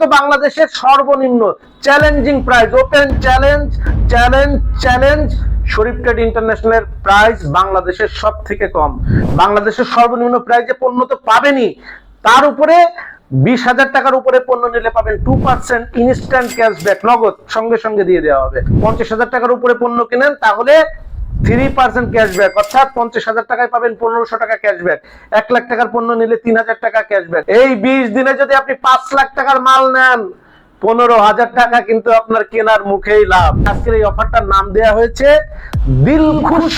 তো বাংলাদেশের সর্বনিম্ন challenging price. Open challenge challenge challenge Sharif trade ইন্টারন্যাশনালের price বাংলাদেশের সব থেকে কম। বাংলাদেশের সর্বনিম্ন প্রাইসে পণ্য তো পাবেনই। তার উপরে বিশ হাজার টাকার উপরে পণ্য নিলে পাবেন টু পার্সেন্ট ইনস্ট্যান্ট ক্যাশব্যাক নগদ। সঙ্গে সঙ্গে দিয়ে দেওয়া হবে। পঞ্চাশ হাজার টাকার উপরে পণ্য কিনেন, তাহলে থ্রি পার্সেন্ট ক্যাশব্যাক অর্থাৎ পঞ্চাশ হাজার টাকায় পাবেন পনেরোশো টাকা ক্যাশব্যাক এক লাখ টাকার পণ্য নিলে তিন হাজার টাকা ক্যাশব্যাক এই বিশ দিনে যদি আপনি পাঁচ লাখ টাকার মাল নেন, পনেরো হাজার টাকা কিন্তু আপনার কেনার মুখেই লাভ। আজকের এই অফারটার নাম দেয়া হয়েছে দিল খুশ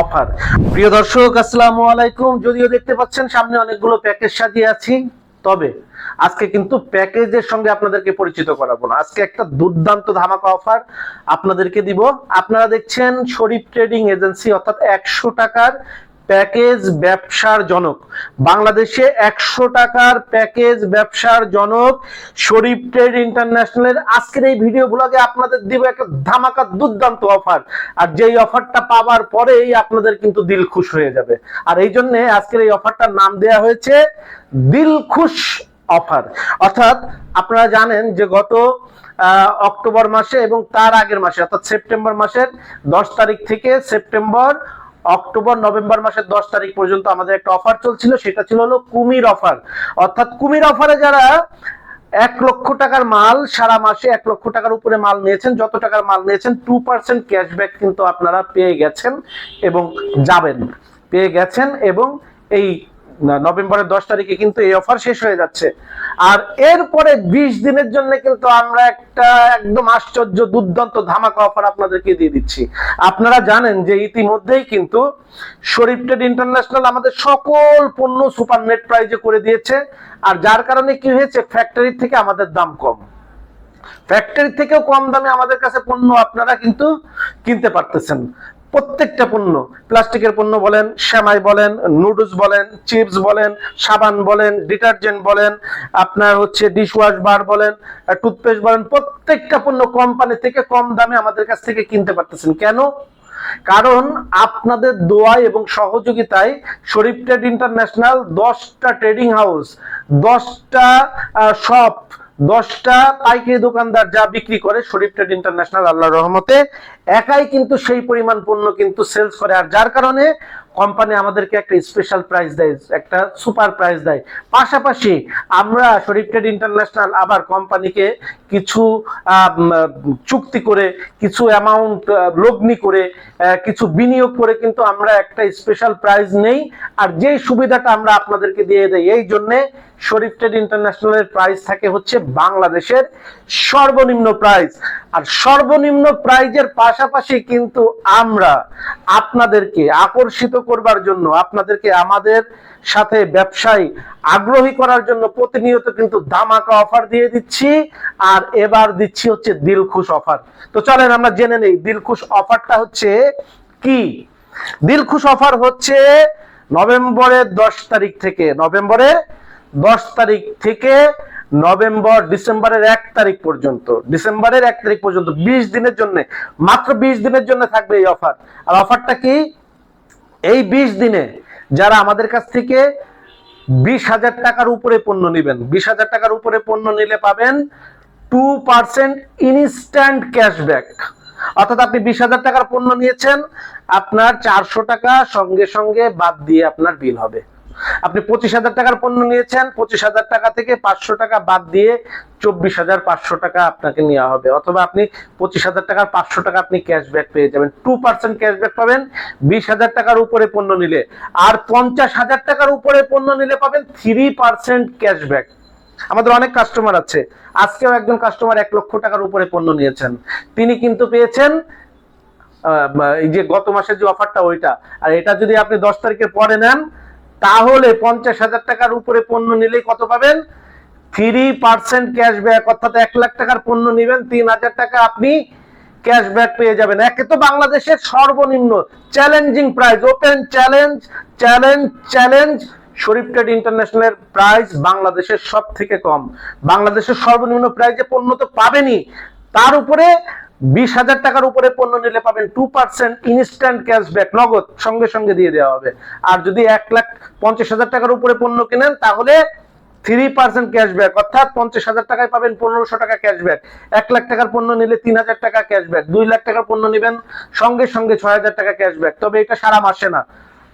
অফার প্রিয় দর্শক, আসসালামু আলাইকুম। যদিও দেখতে পাচ্ছেন সামনে অনেকগুলো প্যাকেজ সাজিয়ে আছি। তবে আজকে কিন্তু প্যাকেজের সঙ্গে আপনাদেরকে পরিচিত করাবো না। আজকে একটা দুর্দান্ত ধামাকা অফার আপনাদেরকে দিব। আপনারা দেখছেন শরীফ ট্রেডিং এজেন্সি, অর্থাৎ একশো টাকার প্যাকেজ ব্যবসার জনক। বাংলাদেশে একশো টাকার প্যাকেজ ব্যবসার জনক শরীফ ট্রেড ইন্টারন্যাশনালের আজকের এই ভিডিও ব্লগে আপনাদের দিব একটা ধামাকা দুর্দান্ত অফার। আর যেই অফারটা পাওয়ার পরেই আপনাদের কিন্তু দিল খুশ হয়ে যাবে। আর এই জন্য আজকের এই অফারটার নাম দেয়া হয়েছে দিল খুশ অফার। অর্থাৎ আপনারা জানেন যে গত অক্টোবর মাসে এবং তার আগের মাসে, অর্থাৎ সেপ্টেম্বর মাসের দশ তারিখ থেকে সেপ্টেম্বর অক্টোবর, নভেম্বর মাসের দশ তারিখ পর্যন্ত আমাদের একটা অফার চলছিল, সেটা ছিল হলো কুমির অফার অর্থাৎ কুমির অফারে যারা এক লক্ষ টাকার মাল সারা মাসে এক লক্ষ টাকার উপরে মাল নিয়েছেন, যত টাকার মাল নিয়েছেন টু পার্সেন্ট ক্যাশব্যাক কিন্তু আপনারা পেয়ে গেছেন এবং যাবেন। পেয়ে গেছেন এবং এই নভেম্বরের দশ তারিখে কিন্তু এই অফার শেষ হয়ে যাচ্ছে। আর এরপরে বিশ দিনের জন্য কিন্তু আমরা একটা একদম আশ্চর্য, দুর্দান্ত ধামাকা অফার আপনাদেরকে দিয়ে দিচ্ছি। আপনারা জানেন যে ইতিমধ্যেই কিন্তু শরীফ ট্রেড ইন্টারন্যাশনাল আমাদের সকল পণ্য সুপার নেট প্রাইজে করে দিয়েছে। আর যার কারণে কি হয়েছে? ফ্যাক্টরি থেকে আমাদের দাম কম। ফ্যাক্টরি থেকেও কম দামে আমাদের কাছে পণ্য আপনারা কিন্তু কিনতে পারতেছেন। প্রত্যেকটা পণ্য, প্লাস্টিকের পণ্য বলেন, সেমাই বলেন, নুডলস বলেন, চিপস বলেন, সাবান বলেন, ডিটারজেন্ট বলেন, আপনার হচ্ছে ডিশওয়াশ বার বলেন টুথপেস্ট বলেন, প্রত্যেকটা পণ্য কোম্পানি থেকে কম দামে আমাদের কাছ থেকে কিনতে পারতেছেন। কেন? কারণ আপনাদের দোয়া এবং সহযোগিতায় শরীফ ট্রেড ইন্টারন্যাশনাল দশটা ট্রেডিং হাউস দশটা শপ দশটা পাইকারি দোকানদার যা বিক্রি করে, শরীফ ট্রেড ইন্টারন্যাশনাল, আল্লাহর রহমতে, একাই কিন্তু সেই পরিমাণ পণ্য কিন্তু সেলস করে। আর যার কারণে কোম্পানি আমাদেরকে একটা স্পেশাল প্রাইস দেয়, একটা সুপার প্রাইস দেয়। পাশাপাশি আমরা শরীফ ট্রেড ইন্টারন্যাশনাল আবার কোম্পানিকে কিছু চুক্তি করে, কিছু অ্যামাউন্ট লগ্নি করে কিছু বিনিয়োগ করে কিন্তু আমরা একটা স্পেশাল প্রাইজ নেই। আর যেই সুবিধাটা আমরা আপনাদেরকে দিয়ে দেই, এই জন্যে শরীফ ট্রেড ইন্টারন্যাশনালের প্রাইস থাকে হচ্ছে বাংলাদেশের সর্বনিম্ন প্রাইস আর সর্বনিম্ন প্রাইজের পাশাপাশি কিন্তু আমরা আপনাদেরকে আকর্ষিত করবার জন্য, আপনাদেরকে আমাদের সাথে ব্যবসায় আগ্রহী করার জন্য প্রতিনিয়ত কিন্তু ধামাকা অফার দিয়ে দিচ্ছি। আর এবার দিচ্ছি হচ্ছে দিলখুশ অফার। তো চলেন আমরা জেনে নেই দিলখুশ অফারটা হচ্ছে কি? দিলখুশ অফার হচ্ছে নভেম্বরের দশ তারিখ থেকে, নভেম্বরের দশ তারিখ থেকে নভেম্বর, ডিসেম্বরের এক তারিখ পর্যন্ত। ডিসেম্বরের এক তারিখ পর্যন্ত, বিশ দিনের জন্য। মাত্র বিশ দিনের জন্য থাকবে এই অফার। আর অফারটা কি? এই বিশ দিনে যারা আমাদের কাছ থেকে বিশ হাজার টাকার উপরে পণ্য নেবেন, বিশ হাজার টাকার উপরে পণ্য নিলে পাবেন টু পার্সেন্ট ইনস্ট্যান্ট ক্যাশব্যাক অর্থাৎ আপনি বিশ হাজার টাকার পণ্য নিয়েছেন, আপনার চারশো টাকা সঙ্গে সঙ্গে বাদ দিয়ে আপনার বিল হবে। আপনি পঁচিশ হাজার টাকার পণ্য নিয়েছেন, পঁচিশ হাজার টাকা থেকে পাঁচশো টাকা বাদ দিয়ে চব্বিশ হাজার পাঁচশো টাকা আপনাকে নেওয়া হবে। অথবা আপনি পঁচিশ হাজার টাকার পাঁচশো টাকা আপনি ক্যাশব্যাক পেয়ে যাবেন। টু পার্সেন্ট ক্যাশব্যাক পাবেন, বিশ হাজার টাকার উপরে পণ্য নিলে। আর পঞ্চাশ হাজার টাকার উপরে পণ্য নিলে পাবেন থ্রি পার্সেন্ট ক্যাশব্যাক আমাদের অনেক কাস্টমার আছে। আজকেও একজন কাস্টমার এক লক্ষ টাকার উপরে পণ্য নিয়েছেন। তিনি কিন্তু পেয়েছেন এই যে গত মাসের যে অফারটা ওইটা। আর এটা যদি আপনি দশ তারিখের পরে নেন তাহলে পঞ্চাশ হাজার টাকার উপরে পণ্য নিলেই কত পাবেন? থ্রি পার্সেন্ট ক্যাশব্যাক অর্থাৎ এক লাখ টাকার পণ্য নেবেন, তিন হাজার টাকা আপনি ক্যাশব্যাক পেয়ে যাবেন। একে তো বাংলাদেশের সর্বনিম্ন challenging price open challenge challenge challenge Sharif trade ইন্টারন্যাশনালের price বাংলাদেশের সব থেকে কম। বাংলাদেশের সর্বনিম্ন প্রাইজে পণ্য তো পাবেনই। তার উপরে বিশ হাজার টাকার উপরে পণ্য নিলে পাবেন টু পার্সেন্ট ইনস্ট্যান্ট ক্যাশব্যাক নগদ, সঙ্গে সঙ্গে দিয়ে দেওয়া হবে। আর যদি এক লাখ পঞ্চাশ হাজার টাকার উপরে পণ্য কেনেন, তাহলে থ্রি পার্সেন্ট ক্যাশব্যাক অর্থাৎ পঞ্চাশ হাজার টাকায় পাবেন পনেরোশো টাকা ক্যাশব্যাক এক লাখ টাকার পণ্য নিলে তিন হাজার টাকা ক্যাশব্যাক দুই লাখ টাকার পণ্য নেবেন, সঙ্গে সঙ্গে ছয় হাজার টাকা ক্যাশব্যাক তবে এটা সারা মাসে না।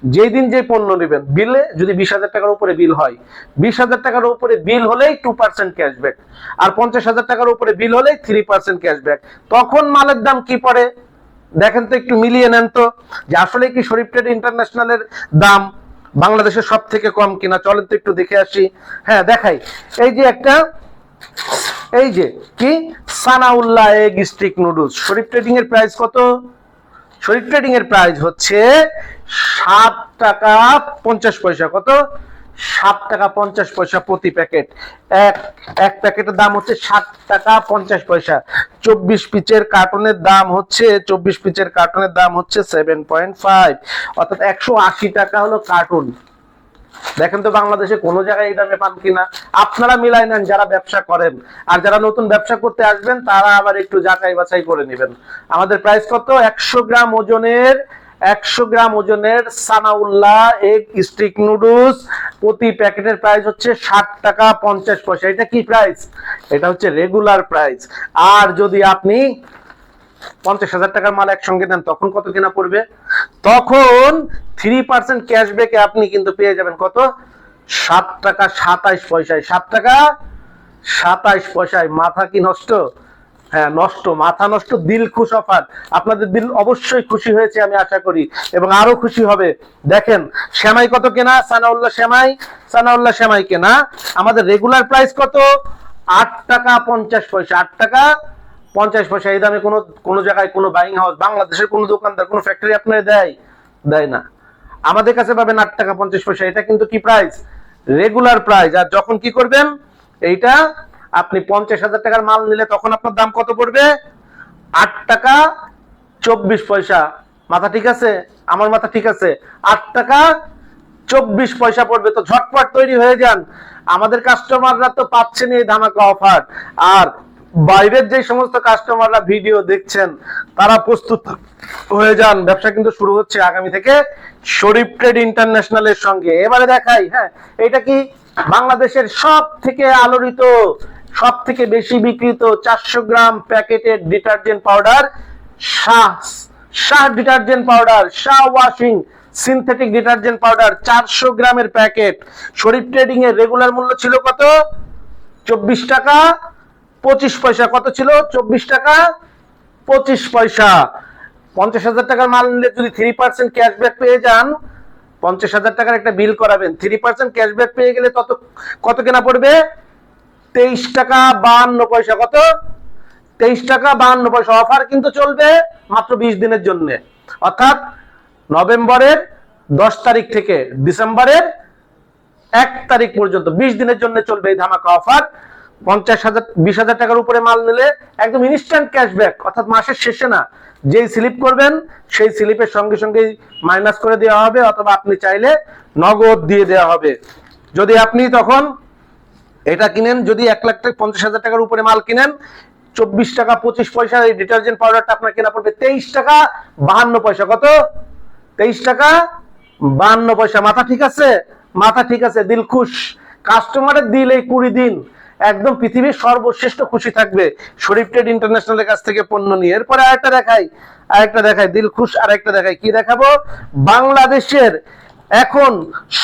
যেই দিন যে পণ্য নেবেন, বিলে যদি বিশ হাজার টাকার উপরে বিল হয়, বিশ হাজার টাকার উপরে বিল হলেই টু পার্সেন্ট ক্যাশব্যাক আর পঞ্চাশ হাজার টাকার উপরে বিল হলেই থ্রি পার্সেন্ট ক্যাশব্যাক তখন মালের দাম কি পড়ে? দেখেন তো একটু মিলিয়ে নেন তো, যে আসলে কি শরীফ ট্রেড ইন্টারন্যাশনালের দাম বাংলাদেশের সব থেকে কম কিনা? চলেন তো একটু দেখে আসি। হ্যাঁ দেখাই। এই যে একটা, এই যে কি? Sanaullah egg stick noodles. Sharif trading এর প্রাইস কত? শরীফ ট্রেডিং এর প্রাইস হচ্ছে সাত টাকা পঞ্চাশ পয়সা। কত? সাত টাকা পঞ্চাশ পয়সা প্রতি প্যাকেট এক এক প্যাকেটের দাম হচ্ছে সাত টাকা পঞ্চাশ পয়সা। চব্বিশ পিচের কার্টনের দাম হচ্ছে, চব্বিশ পিচের কার্টনের দাম হচ্ছে সেভেন পয়েন্ট ফাইভ অর্থাৎ একশো আশি টাকা হলো কার্টুন দেখেন তো বাংলাদেশে কোনো জায়গায় এই দামে পান কিনা। আপনারা মিলাই নেন যারা ব্যবসা করেন। আর যারা নতুন ব্যবসা করতে আসবেন, তারা আবার একটু যাচাই বাছাই করে নেবেন। আমাদের প্রাইস কত? একশো গ্রাম ওজনের, একশো গ্রাম ওজনের সানাউল্লাহ এগ স্টিক নুডলস প্রতি প্যাকেটের প্রাইস হচ্ছে ষাট টাকা পঞ্চাশ পয়সা। এটা কি প্রাইস এটা হচ্ছে রেগুলার প্রাইস আর যদি আপনি পঞ্চাশ হাজার টাকার মাল একসঙ্গে দেন তখন কত কেনা পড়বে? তখন থ্রি পার্সেন্ট ক্যাশব্যাকে আপনি কিন্তু পেয়ে যাবেন কত? সাত টাকা সাতাইশ পয়সায়। সাত টাকা সাতাইশ পয়সায়। মাথা কি নষ্ট? হ্যাঁ নষ্ট। মাথা নষ্ট, দিল খুশ অফার। আপনাদের দিল অবশ্যই খুশি হয়েছে আমি আশা করি। এবং আরও খুশি হবে। দেখেন, শ্যামাই কত কেনা? সানাউল্লাহ শ্যামাই। সানাউল্লাহ শ্যামাই কেনা। আমাদের রেগুলার প্রাইস কত? আট টাকা পঞ্চাশ পয়সা। আট টাকা পঞ্চাশ পয়সা, এই দামে কোনো কোনো জায়গায় কোনো বাইং হাউস বাংলাদেশের কোনো দোকানদার, কোনো ফ্যাক্টরি আপনার দেয়? দেয় না। আমাদের কাছে পাবেন আট টাকা পঞ্চাশ পয়সা। এটা কিন্তু কি প্রাইস রেগুলার প্রাইস আর যখন কি করবেন? এইটা আপনি পঞ্চাশ হাজার টাকার মাল নিলে তখন আপনার দাম কত পড়বে? আট টাকা চব্বিশ পয়সা। মাথা ঠিক আছে? আমার মাথা ঠিক আছে। আট টাকা চব্বিশ পয়সা পড়বে। তো ঝটপট তৈরি হয়ে যান। আমাদের কাস্টমাররা তো পাচ্ছেন এই ধামাকা অফার আর বাইরের যে সমস্ত কাস্টমাররা ভিডিও দেখছেন, তারা প্রস্তুত হয়ে যান। ব্যবসা কিন্তু শুরু হচ্ছে আগামী থেকে শরীফ ট্রেড ইন্টারন্যাশনালের সঙ্গে। এবারে দেখাই হ্যাঁ এটা কি বাংলাদেশের সব থেকে আলোড়িত সব থেকে বেশি বিক্রিত চারশো গ্রাম প্যাকেটের detergent powder Shah Shah detergent powder Shah washing synthetic detergent powder চারশো গ্রামের প্যাকেট। শরীফ ট্রেডিং এর রেগুলার মূল্য ছিল কত? চব্বিশ টাকা। পঁচিশ পয়সা, কত ছিল? চব্বিশ টাকা, পঁচিশ পয়সা। পঞ্চাশ হাজার টাকার মাল নিলে যদি থ্রি পার্সেন্ট ক্যাশব্যাক পেয়ে যান, পঞ্চাশ হাজার টাকার একটা বিল করাবেন। থ্রি পার্সেন্ট ক্যাশব্যাক পেয়ে গেলে তত, কত কেনা পড়বে? তেইশ টাকা বাহান্ন পয়সা, কত? তেইশ টাকা বাহান্ন পয়সা অফার কিন্তু চলবে মাত্র বিশ দিনের জন্য। অর্থাৎ নভেম্বরের দশ তারিখ থেকে ডিসেম্বরের এক তারিখ পর্যন্ত, বিশ দিনের জন্য চলবে এই ধামাকা অফার পঞ্চাশ হাজার, বিশ হাজার টাকার উপরে মাল নিলে একদম ইনস্ট্যান্ট ক্যাশব্যাক অর্থাৎ মাসের শেষে না। যেই স্লিপ করবেন, সেই স্লিপের সঙ্গে সঙ্গে মাইনাস করে দেওয়া হবে, অথবা আপনি চাইলে নগদ দিয়ে দেওয়া হবে। যদি আপনি তখন এটা কিনেন, যদি এক লাখ টাকা, পঞ্চাশ হাজার টাকার উপরে মাল কিনেন, চব্বিশ টাকা, পঁচিশ পয়সা, এই ডিটারজেন্ট পাউডারটা আপনার কেনা পড়বে তেইশ টাকা, বাহান্ন পয়সা। কত? তেইশ টাকা, বাহান্ন পয়সা। মাথা ঠিক আছে? মাথা ঠিক আছে, দিল খুশ। কাস্টমারের দিল এই কুড়ি দিন। একদম পৃথিবীর সর্বশ্রেষ্ঠ খুশি থাকবে। শরীফ ট্রেড ইন্টারন্যাশনালের কাছ থেকে পণ্য নিয়ে। এরপরে আরেকটা দেখাই আরেকটা দেখাই দিল খুশ আরেকটা দেখাই। কি দেখাবো? বাংলাদেশের এখন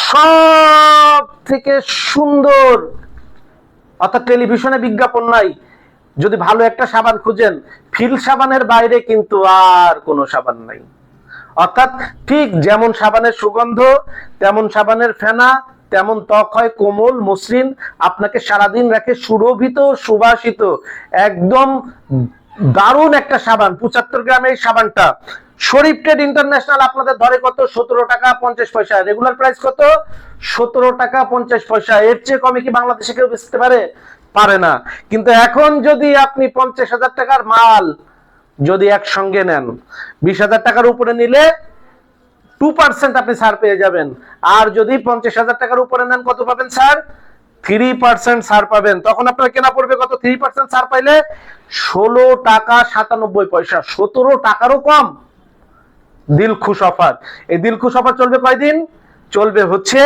সব থেকে সুন্দর, অর্থাৎ টেলিভিশনে বিজ্ঞাপন নাই। যদি ভালো একটা সাবান খুঁজেন, ফিল সাবানের বাইরে কিন্তু আর কোনো সাবান নাই। অর্থাৎ ঠিক যেমন সাবানের সুগন্ধ, তেমন সাবানের ফেনা তেমন ত্বক হয়, কোমল, মসৃণ, আপনাকে সারাদিন রাখে সুরভিত, সুবাসিত, একদম দারুণ একটা সাবান, পঁচাত্তর গ্রামের সাবানটা। শরীফ ট্রেড ইন্টারন্যাশনাল আপনাদের ধরে কত? সতেরো টাকা পঞ্চাশ পয়সা। রেগুলার প্রাইস কত? সতেরো টাকা পঞ্চাশ পয়সা। এর চেয়ে কমে কি বাংলাদেশে কেউ বেচতে পারে? পারে না। কিন্তু এখন যদি আপনি পঞ্চাশ হাজার টাকার মাল যদি একসঙ্গে নেন, বিশ হাজার টাকার উপরে নিলে টু পার্সেন্ট আপনি ছাড় পেয়ে যাবেন। আর যদি পঞ্চাশ হাজার টাকার উপরে নেন, কত পাবেন স্যার? থ্রি পার্সেন্ট ছাড় পাবেন। তখন আপনার কেনা পড়বে কত? থ্রি পার্সেন্ট ছাড় পাইলে ষোলো টাকা সাতানব্বই পয়সা, সতেরো টাকারও কম। দিল খুশ অফার। এই দিল খুশ অফার চলবে কয়দিন? চলবে হচ্ছে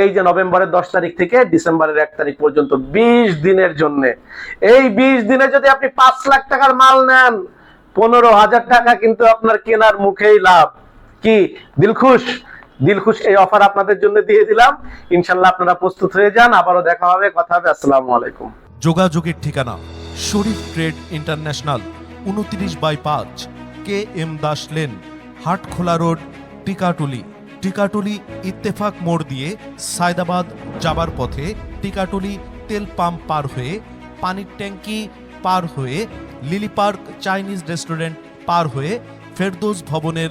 এই যে নভেম্বরের দশ তারিখ থেকে ডিসেম্বরের এক তারিখ পর্যন্ত, বিশ দিনের জন্য। এই বিশ দিনে যদি আপনি পাঁচ লাখ টাকার মাল নেন, পনেরো হাজার টাকা কিন্তু আপনার কেনার মুখেই লাভ। কি? দিলখুশ। দিলখুশ, এই অফার আপনাদের জন্য দিয়ে দিলাম। ইনশাল্লাহ আপনারা প্রস্তুত হয়ে যান। আবারও দেখা হবে। কথা হবে। আসসালামু আলাইকুম। যোগাযোগের ঠিকানা, শরীফ ট্রেড ইন্টারন্যাশনাল, উনত্রিশ বাই পাঁচ, K M Das lane, Hatkhola road, Tikatuli. Tikatuli, Ittefaq মোড় দিয়ে সায়দাবাদ যাবার পথে টিকাটুলি তেল পাম্প পার হয়ে, পানির ট্যাঙ্কি পার হয়ে, লিলি পার্ক চাইনিজ রেস্টুরেন্ট পার হয়ে, ফেরদৌস ভবনের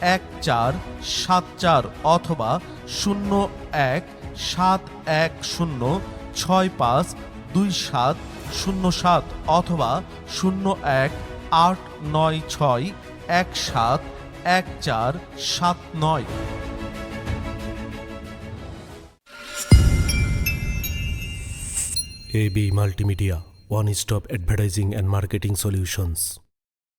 এক চার সাত চার অথবা শূন্য এক সাত এক শূন্য ছয় পাঁচ দুই সাত শূন্য সাত অথবা শূন্য এক আট নয় ছয় এক সাত এক চার সাত নয় AB Multimedia, one stop advertising and marketing solutions.